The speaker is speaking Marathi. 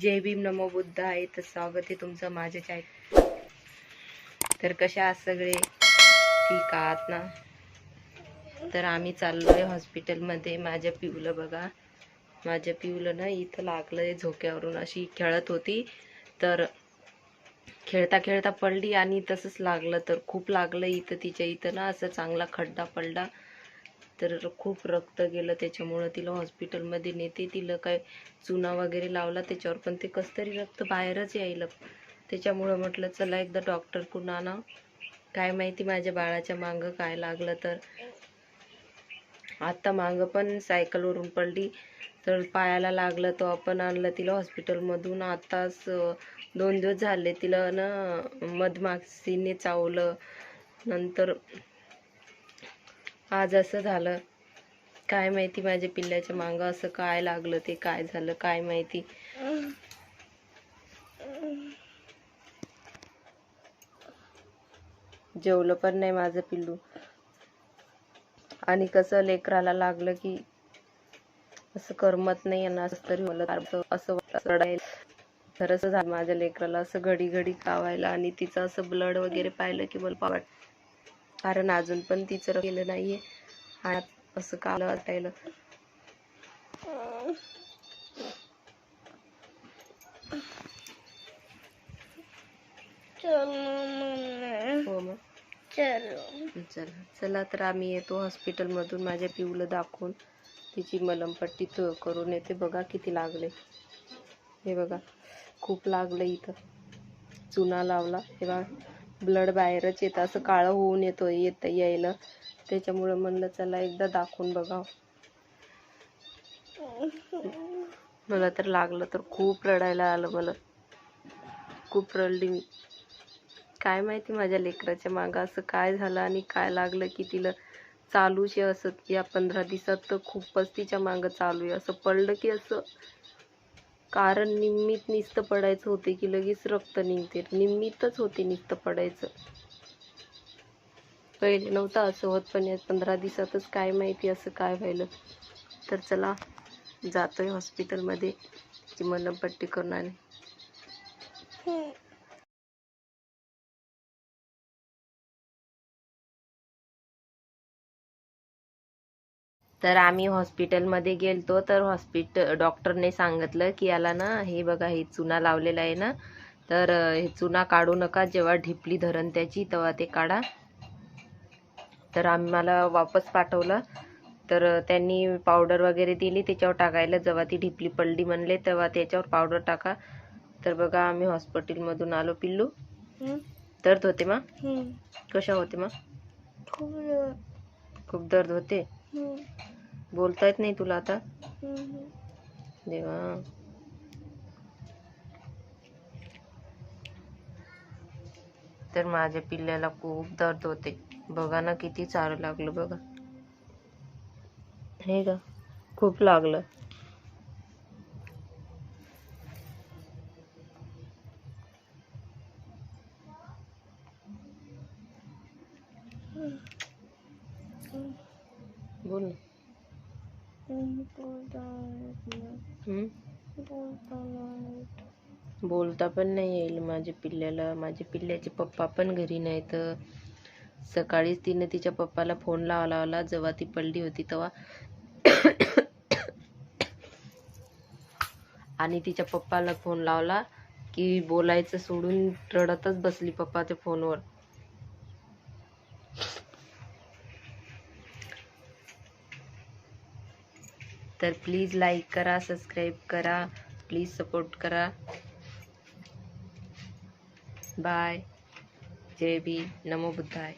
जय भीम नमो बुद्ध आहे तर स्वागत आहे तुमचं माझ्या चॅट तर कशा आहात सगळे? ठीक आहात ना? तर आम्ही चाललोय हॉस्पिटलमध्ये माझ्या पिऊला बघा. माझ्या पिऊला ना इथं लागलंय झोक्यावरून. अशी खेळत होती. तर खेळता खेळता पडली आणि तसंच लागलं. तर खूप लागलं इथं तिच्या इथं ना असं चांगला खड्डा पडला. तर खूप रक्त गेलं त्याच्यामुळं तिला हॉस्पिटलमध्ये नेते तिला काय चुना वगैरे लावला त्याच्यावर पण ते कसतरी रक्त बाहेरच यायला. त्याच्यामुळं म्हटलं चला एकदा डॉक्टरकडून आणा. काय माहिती माझ्या बाळाच्या मागं काय लागलं तर. आत्ता मागं पण सायकलवरून पडली. तर पायाला लागलं तो आपण आणलं तिला हॉस्पिटलमधून. आत्ताच दोन दिवस झाले तिला ना मधमाशीने चावलं. नंतर आज असं झालं. काय माहिती माझ्या पिल्ल्याच्या मागं असं काय लागलं ते काय झालं काय माहिती. जेवलं पण नाही माझं पिल्लू. आणि कसं लेकराला लागलं की असं करमत नाही आणि असं तरी मला असं रडायला. झालं माझ्या लेकराला असं घडी घडी कावायला आणि तिचं असं ब्लड वगैरे पाहिलं की मला वाट कारण अजून पण तिचं केलं नाहीये. आणि असं काल वाटायला? हो मग. चला चला तर आम्ही येतो हॉस्पिटलमधून माझ्या पिऊला दाखवून. तिची मलमपट्टी करून येते. बघा किती लागले. हे बघा खूप लागलं इथं. चुना लावला. हे बघा. ब्लड बाहेरच येतं असं काळं होऊन येतो येतं यायला. त्याच्यामुळं म्हणलं चला एकदा दाखवून बघावं. मला तर लागलं तर खूप रडायला आलं मला. खूप रडली मी. काय माहिती माझ्या लेकराच्या मागं असं काय झालं आणि काय लागलं की तिला चालूच आहे असं. या पंधरा दिवसात तर खूपच तिच्या मागं चालू आहे. असं पडलं की असं कारण निम्मीत निस्त पडायचं होते की लगेच रक्त निघते. निम्मीतच होते निस्त पडायचं. पहिले नव्हतं असं होत पण या पंधरा दिवसातच काय माहिती असं काय व्हायलं. तर चला जातोय हॉस्पिटलमध्ये ती मलमपट्टी करून तर आम्ही हॉस्पिटलमध्ये गेलतो तर हॉस्पिटल डॉक्टरने सांगितलं की याला ना हे बघा हे चुना लावलेला आहे ना तर हे चुना काढू नका जेव्हा ढिपली धरण त्याची तेव्हा ते काढा. तर आम्हाला वापस पाठवलं. तर त्यांनी पावडर वगैरे दिली त्याच्यावर टाकायला. जेव्हा ती ढिपली पडली म्हणले तेव्हा त्याच्यावर पावडर टाका. तर बघा आम्ही हॉस्पिटलमधून आलो पिल्लू. दर्द होते मा? कशा होते मा? खूप दर्द होते? बोलता येत नाही तुला आता? देवा. तर माझ्या पिल्ल्याला खूप दर्द होते. बघा ना किती चार लागलं बघा. हे का खूप लागलं. बोल ना. बोलता पण नाही येईल माझ्या पिल्ल्याला. माझ्या पिल्ल्याचे पप्पा पण घरी नाहीत. सकाळीच तिने तिच्या पप्पाला फोन लावा लावला. जेव्हा ती पडली होती तेव्हा आणि तिच्या पप्पाला फोन लावला की बोलायचं सोडून रडतच बसली पप्पाच्या फोनवर तर प्लीज लाईक करा सबस्क्राईब करा प्लीज सपोर्ट करा. बाय जय भी नमो बुद्धाय.